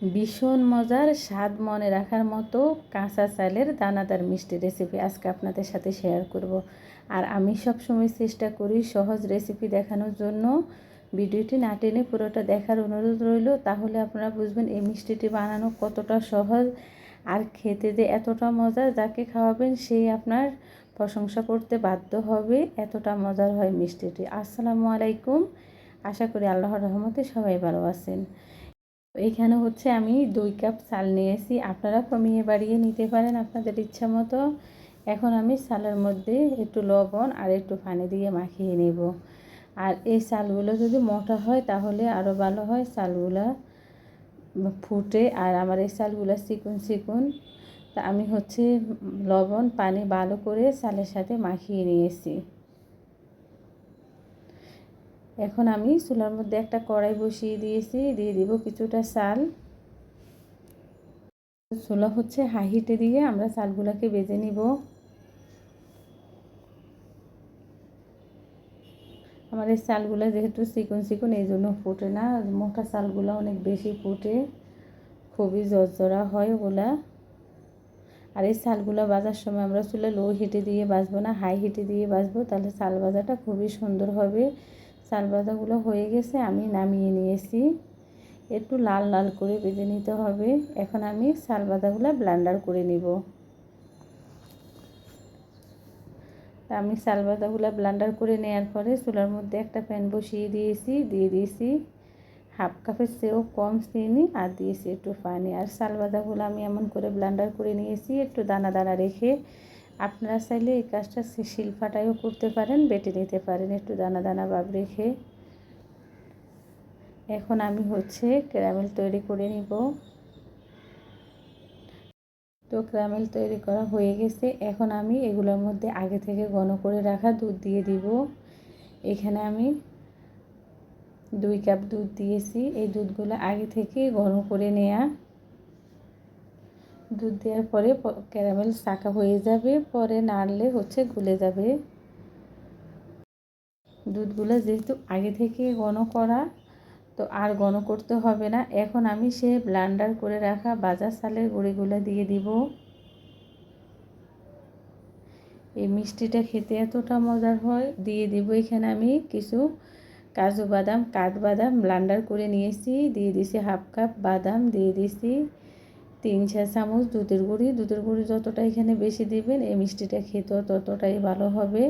ভীষণ মজার, স্বাদ মনে রাখার মতো কাঁচা চালের দানাদার মিষ্টি রেসিপি আজকে আপনাদের সাথে শেয়ার করব। আর আমি সব সময় চেষ্টা করি সহজ রেসিপি দেখানোর জন্য। ভিডিওটি না টেনে পুরোটা দেখার অনুরোধ রইল, তাহলে আপনারা বুঝবেন এই মিষ্টিটি বানানো কতটা সহজ আর খেতে যে এতটা মজা যাকে খাওয়াবেন সেই আপনার প্রশংসা করতে বাধ্য হবে, এতটা মজার হয় মিষ্টিটি। আসসালামু আলাইকুম। আশা করি আল্লাহর রহমতে সবাই ভালো আছেন। এইখানে হচ্ছে আমি দুই কাপ চাল নিয়েছি। আপনারা কমিয়ে বাড়িয়ে নিতে পারেন আপনাদের ইচ্ছা মতো। এখন আমি চালের মধ্যে একটু লবণ আর একটু পানি দিয়ে মাখিয়ে নেব। আর এই চালগুলো যদি মোটা হয় তাহলে আরও ভালো হয়। চালগুলো ফুটে আর আমার এই চালগুলো চিকুন চিকুন। তা আমি হচ্ছে লবণ, পানি ভালো করে চালের সাথে মাখিয়ে নিয়েছি। এখন আমি চুলার মধ্যে একটা কড়াই বসিয়ে দিয়েছি, দিয়ে দিব কিছুটা চাল। চুলা হচ্ছে হাই হিটে দিয়ে আমরা চালগুলোকে বেজে নিব। আমার এই চালগুলো যেহেতু চিকন চিকন, এই জন্য ফুটে না। মোটা চালগুলো অনেক বেশি ফুটে, খুবই জর্জরা হয় ওগুলা। আর এই চালগুলো বাজার সময় আমরা চুলে লো হিটে দিয়ে বাজবো না হাই হিটে দিয়ে বাজবো, তাহলে চাল বাজাটা খুবই সুন্দর হবে। চাল ভাজাগুলো হয়ে গেছে, আমি নামিয়ে নিয়েছি। একটু লাল লাল করে বেজে নিতে হবে। এখন আমি চাল ভাজাগুলো ব্লান্ডার করে নিব। আমি চাল ভাজাগুলো ব্লান্ডার করে নেওয়ার পরে চুলার মধ্যে একটা প্যান বসিয়ে দিয়েছি, দিয়ে দিয়েছি। হাফ কাপের চেয়েও কম চিনি আর দিয়েছি একটু পানি। আর চাল ভাজাগুলো আমি এমন করে ব্লান্ডার করে নিয়েছি, একটু দানা দানা রেখে আপনারা চাইলে এই কাজটা শিলফাটাইও করতে পারেন, বেটে নিতে পারেন। একটু দানা দানা ভাব রেখে এখন আমি হচ্ছে ক্যারামেল তৈরি করে নিব। তো ক্যারামেল তৈরি করা হয়ে গেছে। এখন আমি এগুলোর মধ্যে আগে থেকে ঘন করে রাখা দুধ দিয়ে দিব। এখানে আমি দুই কাপ দুধ দিয়েছি। এই দুধগুলো আগে থেকে ঘন করে নেয়া দুধ দেওয়ার পরে ক্যারামেল শাঁকা হয়ে যাবে, পরে নাড়লে হচ্ছে গুলে যাবে। দুধগুলো যেহেতু আগে থেকে ঘন করা, তো আর ঘন করতে হবে না। এখন আমি সে ব্লান্ডার করে রাখা বাজার সালের গুঁড়িগুলো দিয়ে দিব। এই মিষ্টিটা খেতে এতটা মজার হয়, দিয়ে দিব এখানে আমি কিছু কাজু বাদাম কাঠবাদাম ব্লান্ডার করে নিয়েছি। দিয়ে দিছি হাফ কাপ বাদাম, দিয়ে দিছি তিন চা চামচ দুধের গুঁড়ি দুধের গুঁড়ি যতটা এখানে বেশি দিবেন, এই মিষ্টিটা খেতেও ততটাই ভালো হবে।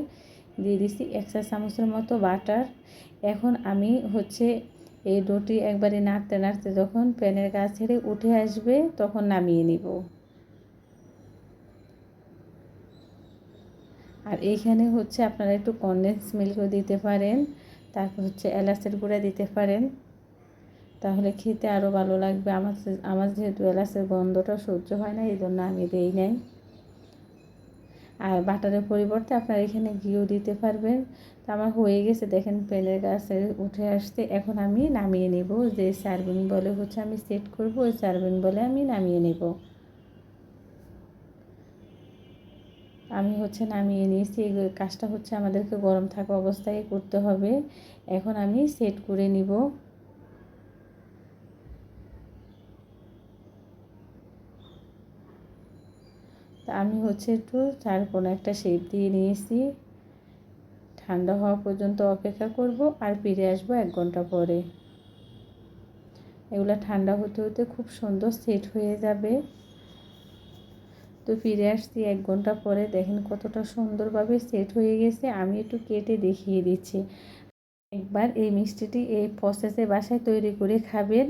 দিয়ে দিচ্ছি এক চা চামচের মতো বাটার। এখন আমি হচ্ছে এই ডোটি একবারে নাড়তে নাড়তে যখন প্যানের গা ছেড়ে উঠে আসবে, তখন নামিয়ে নিব। আর এইখানে হচ্ছে আপনারা একটু কনডেন্স মিল্কও দিতে পারেন, তারপর হচ্ছে এলাচের গুঁড়া দিতে পারেন। তাহলে খেতে আরও ভালো লাগবে। আমার আমার যেহেতু এলাচের গন্ধটা সহ্য হয় না এই জন্য আমি দেই নাই। আর বাটারের পরিবর্তে আপনারা এখানে ঘিও দিতে পারবেন। তো আমার হয়ে গেছে, দেখেন প্যানের গাছে উঠে আসতে এখন আমি নামিয়ে নেব। যে সার্ভিং বলে হচ্ছে আমি সেট করব, ওই সার্ভিং বলে আমি নামিয়ে নেব। আমি হচ্ছে নামিয়ে নিয়েছি। এই কাজটা হচ্ছে আমাদেরকে গরম থাকা অবস্থায় করতে হবে। এখন আমি সেট করে নিব। তা আমি হচ্ছে একটু চার কোনো একটা শেপ দিয়ে নিয়েছি। ঠান্ডা হওয়া পর্যন্ত অপেক্ষা করব আর ফিরে আসব এক ঘণ্টা পরে। এগুলো ঠান্ডা হতে হতে খুব সুন্দর সেট হয়ে যাবে। তো ফিরে আসছি এক ঘণ্টা পরে। দেখেন কতটা সুন্দরভাবে সেট হয়ে গেছে। আমি একটু কেটে দেখিয়ে দিচ্ছি। একবার এই মিষ্টিটি এই প্রসেসে বাসায় তৈরি করে খাবেন।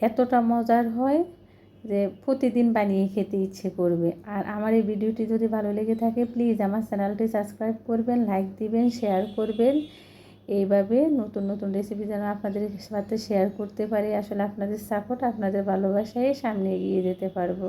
এতটা মজার হয়। যে প্রতিদিন বানিয়ে খেতে ইচ্ছে করবে। আর আমার এই ভিডিওটি যদি ভালো লেগে থাকে প্লিজ আমার চ্যানেলটি সাবস্ক্রাইব করবেন লাইক দিবেন শেয়ার করবেন। এইভাবে নতুন নতুন রেসিপি যেন আপনাদের সাথে শেয়ার করতে পারি, আসলে আপনাদের সাপোর্ট আপনাদের ভালোবাসায় সামনে এগিয়ে যেতে পারব।